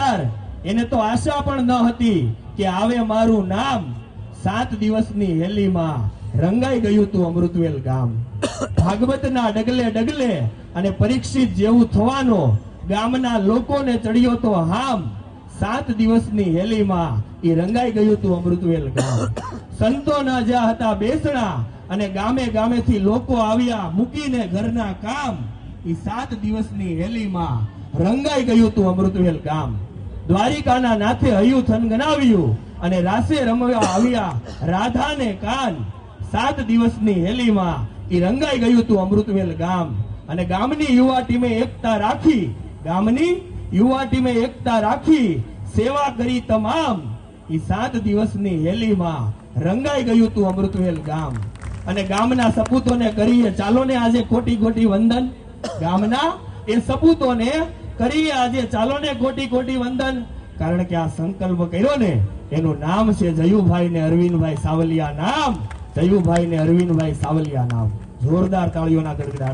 વિચાર. એને તો આશા પણ ન હતી કે આવે મારું નામ. સાત દિવસની હેલીમાં રંગાઈ ગયું તું અમૃતવેલ ગામ. ભાગવતના ડગલે ડગલે અને પરીક્ષિત જેવું થવાનો ગામના લોકોને ચડ્યો તો હામ. સાત દિવસની હેલીમાં એ રંગાઈ ગયું તું અમૃતવેલ ગામ. સંતોના જ્યાં હતા બેસણા અને ગામે ગામેથી લોકો આવ્યા મૂકીને ઘરના કામ. એ સાત દિવસની હેલીમાં રંગાઈ ગયું તું અમૃતવેલ ગામ. દ્વારિકાના નાથે હયું થનગનાવ્યું અને રાસે રમવા આવ્યા રાધાને કાન. સાત દિવસની હેલીમાં એ રંગાઈ ગયું તું અમૃતવેલ ગામ. અને ગામની યુવા ટીમે એકતા રાખી. ગામની યુવા ટીમે એકતા રાખી. સેવા કરી તમામ. એ સાત દિવસની હેલીમાં રંગાઈ ગયું તું અમૃતવેલ ગામ. અને ગામના સપૂતોને કરીએ ચાલો ને આજે ખોટી ખોટી વંદન. ગામના એ સપૂતોને કરીએ આજે ચાલો ને કોટી કોટી વંદન કારણ કે આ સંકલ્પ કર્યો ને એનું નામ છે જયુભાઈ ને અરવિંદભાઈ સાવલિયા નામ જયુભાઈ ને અરવિંદભાઈ સાવલિયા નામ જોરદાર તાળીઓના ગડગડાટ